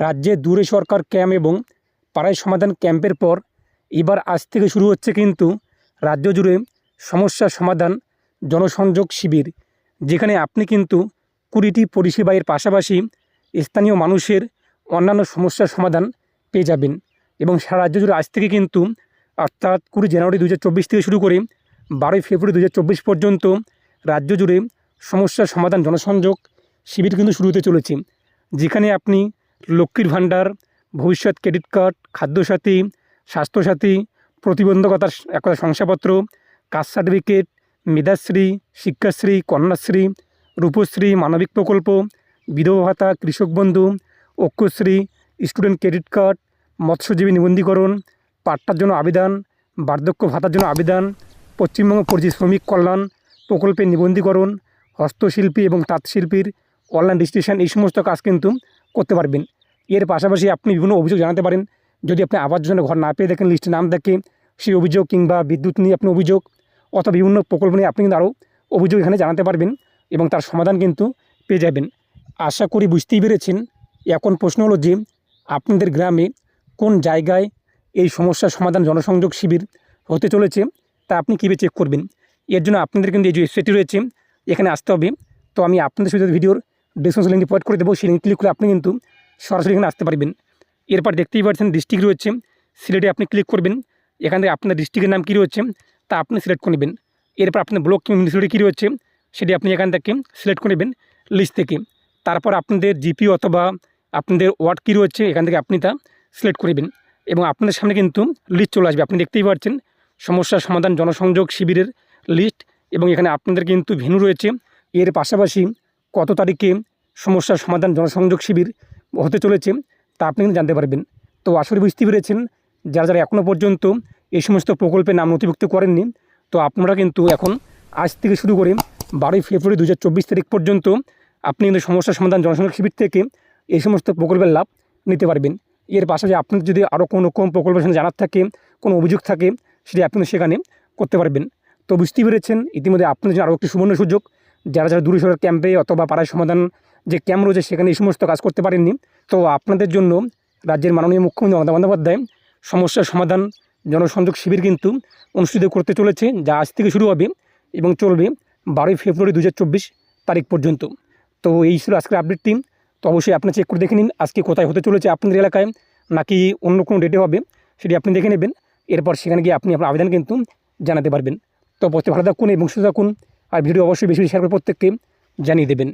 রাজ্যে দূরে সরকার ক্যাম্প এবং পাড়ায় সমাধান ক্যাম্পের পর এবার আজ থেকে শুরু হচ্ছে কিন্তু রাজ্য জুড়ে সমস্যা সমাধান জনসংযোগ শিবির, যেখানে আপনি কিন্তু কুড়িটি পরিষেবা এর পাশাপাশি স্থানীয় মানুষের অন্যান্য সমস্যার সমাধান পেয়ে যাবেন এবং সারা রাজ্য জুড়ে আজ থেকে কিন্তু অর্থাৎ কুড়ি জানুয়ারি দু হাজার চব্বিশ থেকে শুরু করে বারোই ফেব্রুয়ারি দু হাজার চব্বিশ পর্যন্ত রাজ্য জুড়ে সমস্যার সমাধান জনসংযোগ শিবির কিন্তু শুরু হতে চলেছে, যেখানে আপনি লক্ষ্মীর ভাণ্ডার, ভবিষ্যৎ ক্রেডিট কার্ড, খাদ্যসাথী, স্বাস্থ্যসাথী, প্রতিবন্ধকতার একটা শংসাপত্র, কাস্ট সার্টিফিকেট, মেধাশ্রী, শিক্ষাশ্রী, কন্যাশ্রী, রূপশ্রী, মানবিক প্রকল্প, বিধবা ভাতা, কৃষক বন্ধু, ঐক্যশ্রী, স্টুডেন্ট ক্রেডিট কার্ড, মৎস্যজীবী নিবন্ধীকরণ পাট্টার জন্য আবেদন, বার্ধক্য ভাতার জন্য আবেদন, পশ্চিমবঙ্গ পরিযায়ী শ্রমিক কল্যাণ, প্রকল্পের নিবন্ধীকরণ, হস্তশিল্পী এবং তাঁতশিল্পীর অনলাইন রেজিস্ট্রেশন এই সমস্ত কাজ কিন্তু করতে পারবেন। এর পাশাপাশি আপনি বিভিন্ন অভিযোগ জানাতে পারেন। যদি আপনি আবাস যোজনা ঘর না পেয়ে দেখেন লিস্টে নাম দেখে সেই অভিযোগ কিংবা বিদ্যুৎ নিয়ে আপনি অভিযোগ অথবা বিভিন্ন প্রকল্প নিয়ে আপনি কিন্তু আরও অভিযোগ এখানে জানাতে পারবেন এবং তার সমাধান কিন্তু পেয়ে যাবেন। আশা করি বুঝতেই পেরেছেন। এখন প্রশ্ন হলো যে, আপনাদের গ্রামে কোন জায়গায় এই সমস্যার সমাধান জনসংযোগ শিবির হতে চলেছে তা আপনি কীভাবে চেক করবেন? এর জন্য আপনাদের কিন্তু এই যে ওয়েবসাইটটি রয়েছে, এখানে আসতে হবে। তো আমি আপনাদের সাথে ভিডিওর ডিসক্রিপশন লিঙ্কটি প্রোভাইড করে দেবো। সেই লিঙ্ক ক্লিক করে আপনি কিন্তু সরাসরি এখানে আসতে পারবেন। এরপর দেখতেই পাচ্ছেন ডিস্ট্রিক্ট রয়েছে। সিলেটে আপনি ক্লিক করবেন। এখান থেকে আপনার ডিস্ট্রিক্টের নাম কী রয়েছে, তা আপনি সিলেক্ট করে নেবেন। এরপর আপনার ব্লক কিংবা মিউনিসিপ্যালিটি কী রয়েছে, সেটি আপনি এখান থেকে সিলেক্ট করে নেবেন লিস্ট থেকে। তারপর আপনাদের জিপি অথবা আপনাদের ওয়ার্ড কী রয়েছে, এখান থেকে আপনি তা সিলেক্ট করবেন এবং আপনাদের সামনে কিন্তু লিস্ট চলে আসবে। আপনি দেখতেই পাচ্ছেন সমস্যার সমাধান জনসংযোগ শিবিরের লিস্ট এবং এখানে আপনাদের কিন্তু ভেনু রয়েছে। এর পাশাপাশি কত তারিখে সমস্যার সমাধান জনসংযোগ শিবির হতে চলেছে তা আপনি কিন্তু জানতে পারবেন। তো আসলে বুঝতে পেরেছেন, যারা যারা এখনও পর্যন্ত এই সমস্ত প্রকল্পে নাম নথিভুক্ত করেননি, তো আপনারা কিন্তু এখন আজ থেকে শুরু করে বারোই ফেব্রুয়ারি দু হাজার চব্বিশ তারিখ পর্যন্ত আপনি কিন্তু সমস্যার সমাধান জনসংযোগ শিবির থেকে এই সমস্ত প্রকল্পের লাভ নিতে পারবেন। এর পাশাপাশি আপনার যদি আরও কোনো রকম প্রকল্পের সঙ্গে জানার থাকে, কোনো অভিযোগ থাকে, সেটি আপনি সেখানে করতে পারবেন। তো বুঝতেই পেরেছেন, ইতিমধ্যে আপনাদের জন্য আরও একটি সুবর্ণ সুযোগ। যারা যারা দূরে সরের ক্যাম্পে অথবা পাড়ায় সমাধান যে ক্যাম্প রয়েছে, সেখানে এই সমস্ত কাজ করতে পারেননি। তো আপনাদের জন্য রাজ্যের মাননীয় মুখ্যমন্ত্রী মমতা বন্দ্যোপাধ্যায় সমস্যার সমাধান, জনসংযোগ শিবির কিন্তু অনুষ্ঠিত করতে চলেছে, যা আজ থেকে শুরু হবে এবং চলবে বারোই ফেব্রুয়ারি দু হাজার চব্বিশ তারিখ পর্যন্ত। তো এই ছিল আজকের আপডেটটি তো অবশ্যই আপনি চেক করে দেখে নিন, আজকে কোথায় হতে চলেছে আপনাদের এলাকায়, নাকি অন্য কোনো ডেটে হবে, সেটি আপনি দেখে নেবেন। এরপর সেখানে গিয়ে আপনি আপনার আবেদন কিন্তু জানাতে পারবেন। তো প্রত্যেক ভালো থাকুন এবং সুস্থ থাকুন। আর ভিডিও অবশ্যই বেশি বেশি শেয়ার করে প্রত্যেককে জানিয়ে দেবেন।